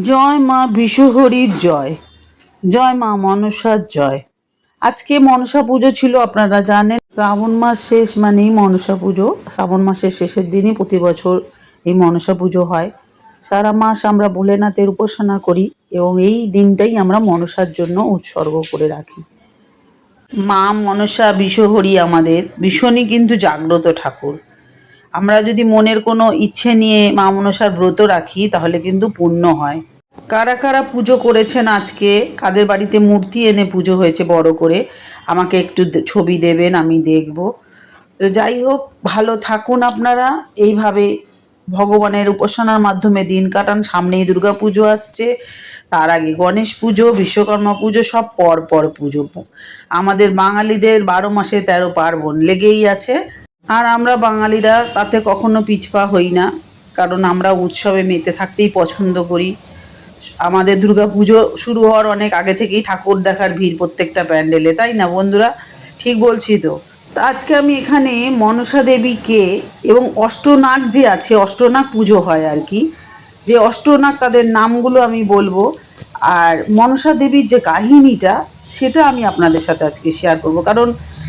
জয় মা বিশুহরির জয়। জয় মা মনসার জয়। আজকে মনসা পুজো ছিল, আপনারা জানেন, শ্রাবণ মাস শেষ মানেই মনসা পুজো। শ্রাবণ মাসের শেষের দিনই প্রতি বছর এই মনসা পুজো হয়। সারা মাস আমরা ভোলেনাথের উপাসনা করি এবং এই দিনটাই আমরা মনসার জন্য উৎসর্গ করে রাখি। মা মনসা বিশ্বহরি আমাদের, ভীষণই কিন্তু জাগ্রত ঠাকুর। আমরা যদি মনের কোনো ইচ্ছে নিয়ে মা মনসার ব্রত রাখি, তাহলে কিন্তু পূর্ণ হয়। কারা কারা পুজো করেছেন আজকে? কাদের বাড়িতে মূর্তি এনে পুজো হয়েছে বড় করে? আমাকে একটু ছবি দেবেন, আমি দেখব। তো যাই হোক, ভালো থাকুন আপনারা। এইভাবে ভগবানের উপাসনার মাধ্যমে দিন কাটান। সামনেই দুর্গা পুজো আসছে। তার আগে গণেশ পুজো, বিশ্বকর্মা পুজো, সব পর পর পুজো। আমাদের বাঙালিদের বারো মাসে তেরো পার্বণ লেগেই আছে। আর আমরা বাঙালিরা তাতে কখনো পিছপা হই না, কারণ আমরা উৎসবে মেতে থাকতেই পছন্দ করি। আমাদের পুজো শুরু হওয়ার অনেক আগে থেকেই ঠাকুর দেখার ভিড় প্রত্যেকটা প্যান্ডেলে, তাই না বন্ধুরা? ঠিক বলছি তো। তো আজকে আমি এখানে মনসা দেবীকে এবং অষ্টনাগ যে আছে, অষ্টনাগ পুজো হয় আর কি, যে অষ্টনাগ তাদের নামগুলো আমি বলব। আর মনসা দেবীর যে কাহিনীটা, সেটা আমি আপনাদের সাথে আজকে শেয়ার করব। কারণ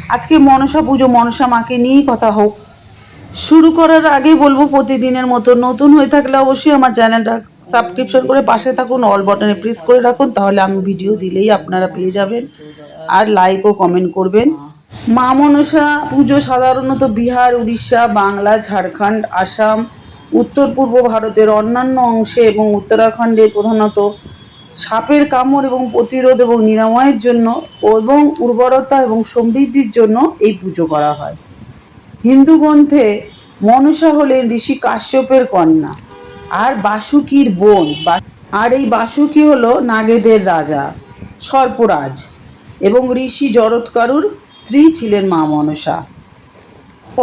আজকে মনসা পুজো, মনসা মাকে নিয়েই কথা হোক। শুরু করার আগে বলব, প্রতিদিনের মতো নতুন হয়ে থাকলে অবশ্যই আমার চ্যানেলটা সাবস্ক্রিপশন করে পাশে থাকুন অল বাটনে প্রেস করে রাখুন, তাহলে আমি ভিডিও দিলেই আপনারা পেয়ে যাবেন। আর লাইক ও কমেন্ট করবেন। মা মনসা পুজো সাধারণত বিহার, উড়িষ্যা, বাংলা, ঝাড়খণ্ড, আসাম, উত্তর পূর্ব ভারতের অন্যান্য অংশে এবং উত্তরাখণ্ডে প্রধানত সাপের কামড় এবং প্রতিরোধ এবং নিরাময়ের জন্য এবং উর্বরতা এবং সমৃদ্ধির জন্য এই পুজো করা হয়। হিন্দু গ্রন্থে মনসা হলেন ঋষি কাশ্যপের কন্যা। আর বাসুকীর বোন আর এই বাসুকি হলো নাগেদের রাজা, সর্পরাজ এবং ঋষি জরৎকারুর স্ত্রী ছিলেন মা মনসা।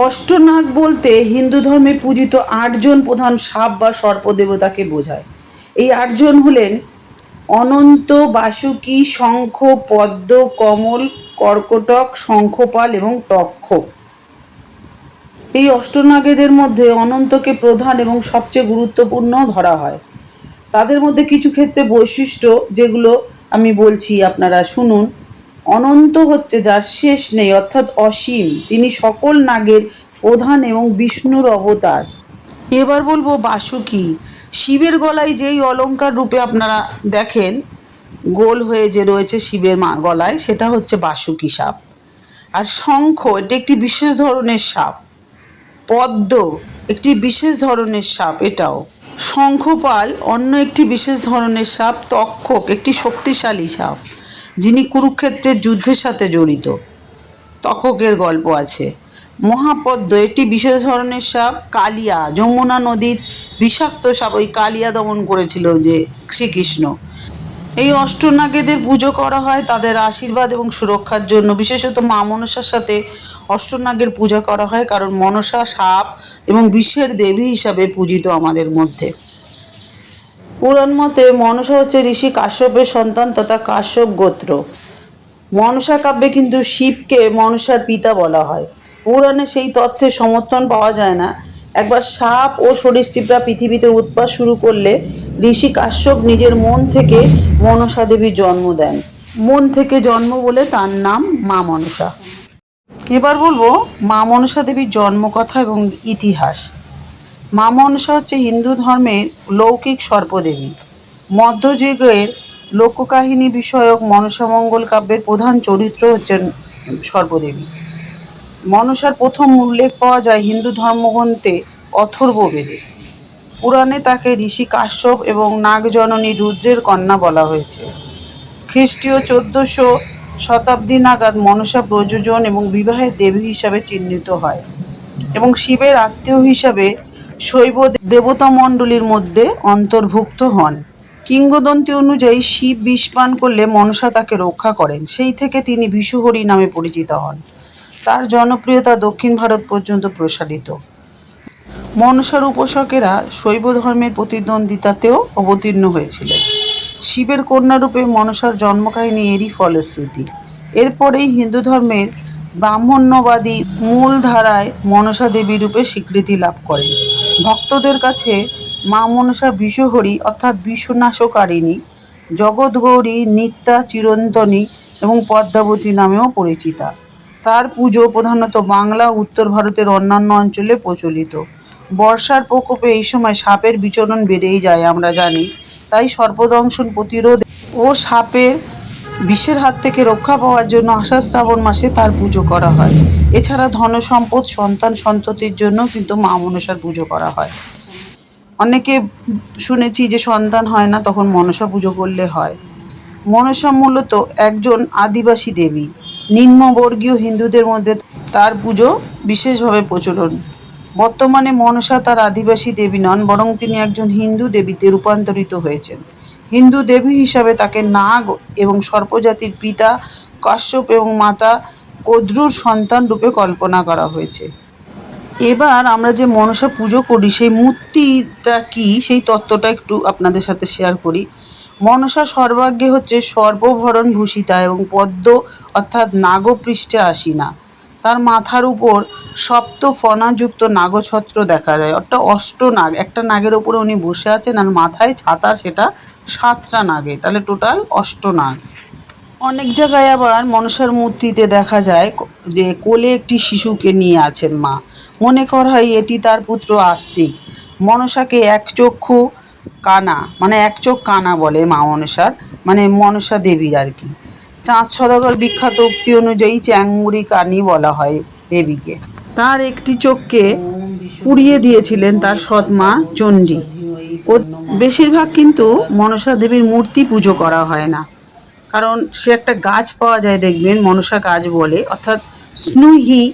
অষ্টনাগ বলতে হিন্দু ধর্মে পূজিত আটজন প্রধান সাপ বা সর্পদেবতাকে বোঝায়। এই আটজন হলেন অনন্ত বাসুকী, শঙ্খ, পদ্ম, কমল, কর্কটক, শঙ্খপাল এবং তক্ষক এই অষ্টনাগেদের মধ্যে অনন্তকে প্রধান এবং সবচেয়ে গুরুত্বপূর্ণ ধরা হয়। তাদের মধ্যে কিছু ক্ষেত্রে বৈশিষ্ট্য যেগুলো আমি বলছি আপনারা শুনুন। অনন্ত হচ্ছে যার শেষ নেই, অর্থাৎ অসীম। তিনি সকল নাগের প্রধান এবং বিষ্ণুর অবতার। এবার বলব বাসুকি। শিবের গলায় যেই অলঙ্কার রূপে আপনারা দেখেন, গোল হয়ে যে রয়েছে শিবের মা গলায়, সেটা হচ্ছে বাসুকি সাপ। আর শঙ্খ, এটি একটি বিশেষ ধরনের সাপ। পদ্ম, একটি বিশেষ ধরনের সাপ এটাও। শঙ্খপাল, অন্য একটি বিশেষ ধরনের সাপ, তক্ষক, একটি শক্তিশালী সাপ, যিনি কুরুক্ষেত্রের যুদ্ধের সাথে জড়িত। তক্ষকের গল্প আছে। মহাপদ্ম একটি বিশেষ ধরনের সাপ কালিয়া, যমুনা নদীর বিষাক্ত সাপ ওই কালিয়া দমন করেছিল যে শ্রীকৃষ্ণ। এই অষ্টনাগেদের পুজো করা হয় তাদের আশীর্বাদ এবং সুরক্ষার জন্য। বিশেষত মা মনসার সাথে অষ্টনাগের পূজা করা হয় কারণ মনসা সাপ এবং বিশ্বের দেবী হিসাবে পূজিত আমাদের মধ্যে। পুরাণ মতে মনসা হচ্ছে ঋষি কাশ্যপের সন্তান তথা কাশ্যপ গোত্র। মনসা কাব্যে কিন্তু শিবকে মনসার পিতা বলা হয়। পুরাণে সেই তথ্যের সমর্থন পাওয়া যায় না। একবার সাপ ও সরীসৃপরা পৃথিবীতে উৎপাত শুরু করলে ঋষি কাশ্যপ নিজের মন থেকে মনসা দেবীর জন্ম দেন। মন থেকে জন্ম বলে তার নাম মা মনসা। এবার বলব মা মনসা দেবীর জন্মকথা এবং ইতিহাস। মা মনসা হচ্ছে হিন্দু ধর্মের লৌকিক সর্পদেবী। মধ্যযুগের লোককাহিনী বিষয়ক মনসামঙ্গল কাব্যের প্রধান চরিত্র হচ্ছেন সর্পদেবী। মনসার প্রথম উল্লেখ পাওয়া যায় হিন্দু ধর্মগ্রন্থে অথর্ববেদে পুরাণে তাকে ঋষি কাশ্যপ এবং নাগজননী রুদ্রের কন্যা বলা হয়েছে। খ্রিস্টীয় চোদ্দশো শতাব্দী নাগাদ মনসা প্রযোজন এবং বিবাহের দেবী হিসাবে চিহ্নিত হয় এবং শিবের আত্মীয় হিসাবে শৈব দেবতা মণ্ডলীর মধ্যে অন্তর্ভুক্ত হন। কিংবদন্তি অনুযায়ী শিব বিষ পান করলে মনসা তাকে রক্ষা করেন। সেই থেকে তিনি বিশুহরি নামে পরিচিত হন। তার জনপ্রিয়তা দক্ষিণ ভারত পর্যন্ত প্রসারিত। মনসার উপাসকেরা শৈব ধর্মের প্রতিদ্বন্দ্বিতাতেও অবতীর্ণ হয়েছিলেন। শিবের কন্যারূপে মনসার জন্মকাহিনী এরই ফলশ্রুতি। এরপরেই হিন্দু ধর্মের ব্রাহ্মণ্যবাদী মূল ধারায় মনসা দেবী রূপে স্বীকৃতি লাভ করেন। ভক্তদের কাছে মা মনসা বিশ্বহরি অর্থাৎ বিশ্বনাশকারিণী জগৎগৌরী নিত্যা, চিরন্তনী এবং পদ্মাবতী নামেও পরিচিতা। তার পুজো প্রধানত বাংলা, উত্তর ভারতের অন্যান্য অঞ্চলে প্রচলিত। বর্ষার প্রকোপে এই সময় সাপের বিচরণ বেড়েই যায় আমরা জানি। তাই সর্পদংশন প্রতিরোধ ও সাপের বিষের হাত থেকে রক্ষা পাওয়ার জন্য আষাঢ় শ্রাবণ মাসে তার পুজো করা হয়। এছাড়া ধন সম্পদ, সন্তান সন্ততির জন্য কিন্তু মা মনসার পুজো করা হয়। অনেকে শুনেছি যে সন্তান হয় না তখন মনসা পুজো করলে হয়। মনসা মূলত একজন আদিবাসী দেবী। নিম্নবর্গীয় হিন্দুদের মধ্যে তার পুজো বিশেষভাবে প্রচলন। বর্তমানে মনসা তার আদিবাসী দেবী নন, বরং তিনি একজন হিন্দু দেবীতে রূপান্তরিত হয়েছেন। হিন্দু দেবী হিসাবে তাকে নাগ এবং সর্পজাতির পিতা কাশ্যপ এবং মাতা কদ্রুর সন্তান রূপে কল্পনা করা হয়েছে। এবার আমরা যে মনসা পুজো করি, সেই মূর্তিটা কি? সেই তত্ত্বটা একটু আপনাদের সাথে শেয়ার করি। মনসা সর্বাগ্যে হচ্ছে সর্বভরণ ভূষিতা এবং পদ্ম অর্থাৎ নাগপৃষ্ঠে আসিনা। তার মাথার উপর সপ্ত ফণাযুক্ত নাগছত্র দেখা যায়। অর্থাৎ অষ্ট নাগ, একটা নাগের ওপরে উনি বসে আছেন আর মাথায় ছাতা, সেটা সাতটা নাগে। তাহলে টোটাল অষ্ট নাগ। অনেক জায়গায় আবার মনসার মূর্তিতে দেখা যায় যে কোলে একটি শিশুকে নিয়ে আছেন মা। মনে করা হয় এটি তার পুত্র আস্তিক। মনসাকে এক চক্ষু কানা মানে এক চোখ কানা বলে মা মনসার মানে মনসা দেবীর আর কি। চাঁদ সদাগর বিখ্যাত উক্তি অনুযায়ী চ্যাংমুড়ি কানি বলা হয় দেবীকে। তার একটি চোখকে পুড়িয়ে দিয়েছিলেন তার সৎ মা চণ্ডী। ও বেশিরভাগ কিন্তু মনসা দেবীর মূর্তি পুজো করা হয় না। কারণ সে একটা গাছ পাওয়া যায় দেখবেন, মনসা গাছ বলে, অর্থাৎ স্নুহি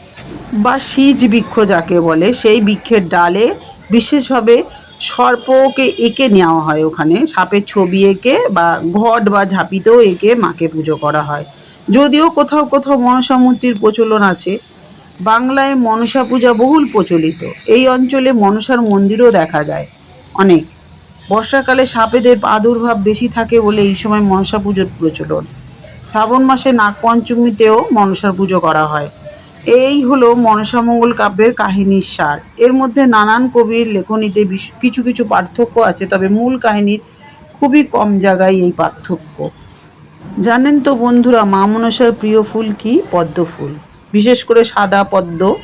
বা সিজ বৃক্ষ যাকে বলে, সেই বৃক্ষের ডালে বিশেষভাবে সর্পকে এঁকে নেওয়া হয় ওখানে, সাপের ছবি এঁকে বা ঘট বা ঝাঁপিতেও এঁকে মাকে পুজো করা হয়। যদিও কোথাও কোথাও মনসা মূর্তির প্রচলন আছে। বাংলায় মনসা পূজা বহুল প্রচলিত। এই অঞ্চলে মনসার মন্দিরও দেখা যায় অনেক। বর্ষাকালে সাপেদের প্রাদুর্ভাব বেশি থাকে বলে এই সময় মনসা পুজোর প্রচলন। শ্রাবণ মাসে নাগপঞ্চমীতেও মনসার পুজো করা হয়। এই হলো মনসামঙ্গল কাব্যের কাহিনীর সার। এর মধ্যে নানান কবির লেখনীতে কিছু কিছু পার্থক্য আছে, তবে মূল কাহিনীর খুবই কম জায়গায় এই পার্থক্য। জানেন তো বন্ধুরা, মা মনসার প্রিয় ফুল কি? পদ্ম ফুল। বিশেষ করে সাদা পদ্ম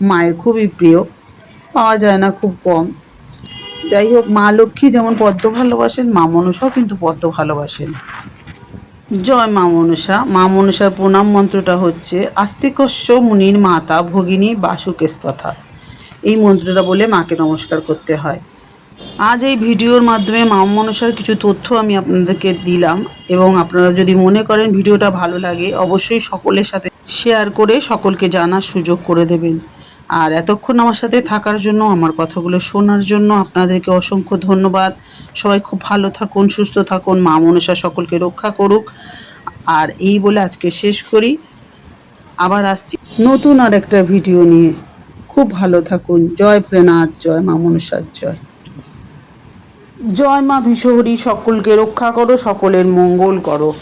মায়ের খুবই প্রিয়। পাওয়া যায় না খুব কম। যাই হোক, মা লক্ষ্মী যেমন পদ্ম ভালোবাসেন, মা মনসাও কিন্তু পদ্ম ভালোবাসেন। জয় মা মনসা। মা মনসার প্রণাম মন্ত্রটা হচ্ছে, আস্তিকস্য মুনির মাতা ভগিনী বাসুকেস্তথা। এই মন্ত্রটা বলে মাকে নমস্কার করতে হয়। আজ এই ভিডিওর মাধ্যমে মা মনসার কিছু তথ্য আমি আপনাদেরকে দিলাম এবং আপনারা যদি মনে করেন ভিডিওটা ভালো লাগে, অবশ্যই সকলের সাথে শেয়ার করে সকলকে জানার সুযোগ করে দেবেন। আর এতক্ষণ আমার সাথে থাকার জন্য, আমার কথাগুলো শোনার জন্য আপনাদেরকে অসংখ্য ধন্যবাদ। সবাই খুব ভালো থাকুন, সুস্থ থাকুন, মা মনসা সকলকে রক্ষা করুক। আর এই বলে আজকে শেষ করি। আবার আসছি নতুন আর একটা ভিডিও নিয়ে। খুব ভালো থাকুন। জয় প্রেনাথ জয় মা মনসার জয়। জয় মা বিশ্বহরি সকলকে রক্ষা করো, সকলের মঙ্গল করো।